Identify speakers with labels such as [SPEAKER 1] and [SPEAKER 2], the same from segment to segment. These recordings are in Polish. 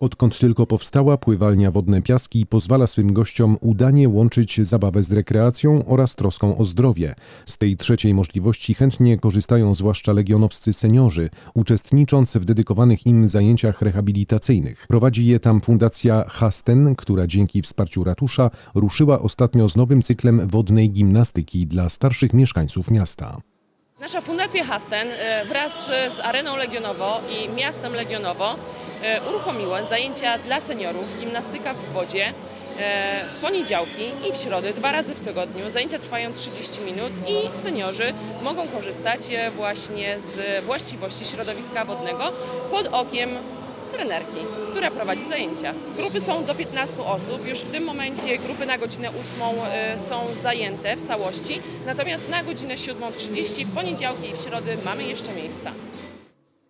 [SPEAKER 1] Odkąd tylko powstała, pływalnia Wodne Piaski pozwala swym gościom udanie łączyć zabawę z rekreacją oraz troską o zdrowie. Z tej trzeciej możliwości chętnie korzystają zwłaszcza legionowscy seniorzy, uczestnicząc w dedykowanych im zajęciach rehabilitacyjnych. Prowadzi je tam Fundacja Hasten, która dzięki wsparciu ratusza ruszyła ostatnio z nowym cyklem wodnej gimnastyki dla starszych mieszkańców miasta.
[SPEAKER 2] Nasza Fundacja Hasten e, wraz z Areną Legionowo i Miastem Legionowo uruchomiła zajęcia dla seniorów, gimnastyka w wodzie e, w poniedziałki i w środę, dwa razy w tygodniu. Zajęcia trwają 30 minut i seniorzy mogą korzystać e, właśnie z właściwości środowiska wodnego pod okiem trenerki, która prowadzi zajęcia. Grupy są do 15 osób. Już w tym momencie grupy na godzinę 8 e, są zajęte w całości, natomiast na godzinę 7.30 w poniedziałki i w środy mamy jeszcze miejsca.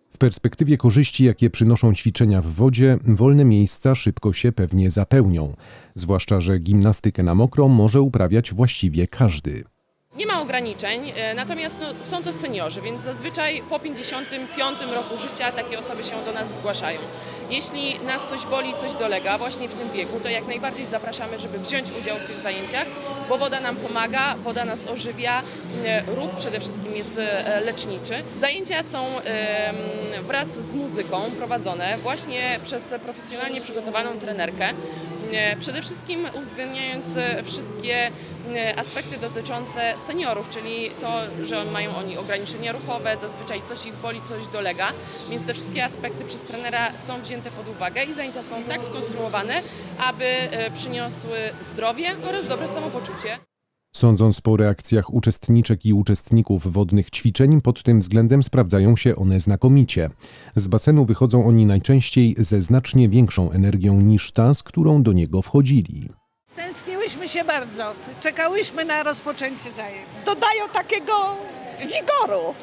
[SPEAKER 1] W perspektywie korzyści, jakie przynoszą ćwiczenia w wodzie, wolne miejsca szybko się pewnie zapełnią. Zwłaszcza, że gimnastykę na mokro może uprawiać właściwie każdy.
[SPEAKER 2] Nie ma ograniczeń, e, natomiast no, są to seniorzy, więc zazwyczaj po 55 roku życia takie osoby się do nas zgłaszają. Jeśli nas coś boli, coś dolega właśnie w tym wieku, to jak najbardziej zapraszamy, żeby wziąć udział w tych zajęciach, bo woda nam pomaga, woda nas ożywia, e, ruch przede wszystkim jest e, leczniczy. Zajęcia są wraz z muzyką prowadzone właśnie przez profesjonalnie przygotowaną trenerkę. E, Przede wszystkim uwzględniając e, wszystkie e, aspekty dotyczące seniorów, czyli to, że mają oni ograniczenia ruchowe, zazwyczaj coś ich boli, coś dolega, więc te wszystkie aspekty przez trenera są wzięte pod uwagę i zajęcia są tak skonstruowane, aby przyniosły zdrowie oraz dobre samopoczucie.
[SPEAKER 1] Sądząc po reakcjach uczestniczek i uczestników wodnych ćwiczeń, pod tym względem sprawdzają się one znakomicie. Z basenu wychodzą oni najczęściej ze znacznie większą energią niż ta, z którą do niego wchodzili.
[SPEAKER 3] Stęskniłyśmy się bardzo. Czekałyśmy na rozpoczęcie zajęć.
[SPEAKER 4] dodają takiego wigoru.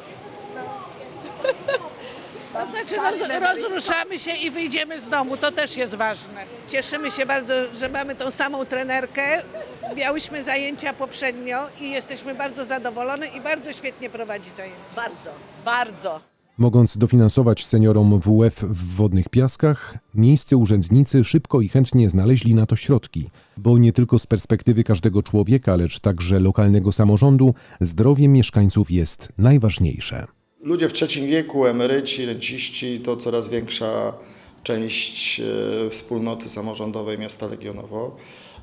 [SPEAKER 3] To znaczy roz, rozruszamy się i wyjdziemy z domu, to też jest ważne. Cieszymy się bardzo, że mamy tą samą trenerkę. Miałyśmy zajęcia poprzednio i jesteśmy bardzo zadowolone i bardzo świetnie prowadzi zajęcia.
[SPEAKER 4] Bardzo, bardzo.
[SPEAKER 1] Mogąc dofinansować seniorom WF w wodnych piaskach, miejsce urzędnicy szybko i chętnie znaleźli na to środki, bo nie tylko z perspektywy każdego człowieka, lecz także lokalnego samorządu, zdrowie mieszkańców jest najważniejsze.
[SPEAKER 5] Ludzie w trzecim wieku, emeryci, renciści to coraz większa część e, wspólnoty samorządowej miasta Legionowo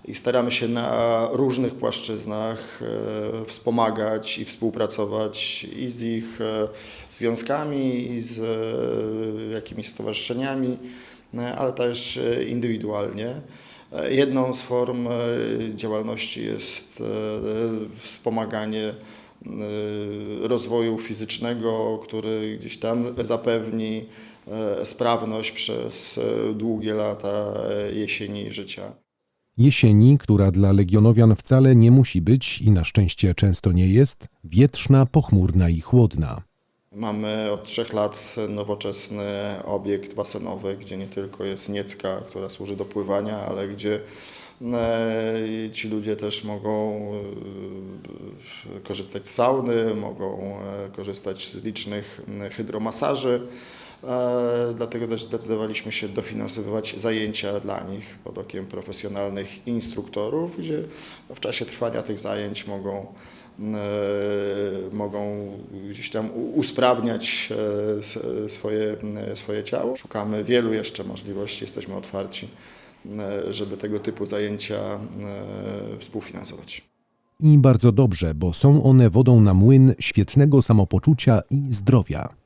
[SPEAKER 5] i staramy się na różnych płaszczyznach e, wspomagać i współpracować i z ich e, związkami, i z jakimiś stowarzyszeniami, ale też indywidualnie. Jedną z form działalności jest wspomaganie rozwoju fizycznego, który gdzieś tam zapewni e, sprawność przez e, długie lata jesieni życia.
[SPEAKER 1] Jesieni, która dla legionowian wcale nie musi być i na szczęście często nie jest, wietrzna, pochmurna i chłodna.
[SPEAKER 5] Mamy od trzech lat nowoczesny obiekt basenowy, gdzie nie tylko jest niecka, która służy do pływania, ale gdzie e, ci ludzie też mogą e, korzystać z sauny, mogą e, korzystać z licznych hydromasaży. Dlatego też zdecydowaliśmy się dofinansowywać zajęcia dla nich pod okiem profesjonalnych instruktorów, gdzie w czasie trwania tych zajęć mogą, mogą gdzieś tam usprawniać e, swoje, e, swoje ciało. Szukamy wielu jeszcze możliwości, jesteśmy otwarci, e, żeby tego typu zajęcia e, współfinansować.
[SPEAKER 1] I bardzo dobrze, bo są one wodą na młyn świetnego samopoczucia i zdrowia.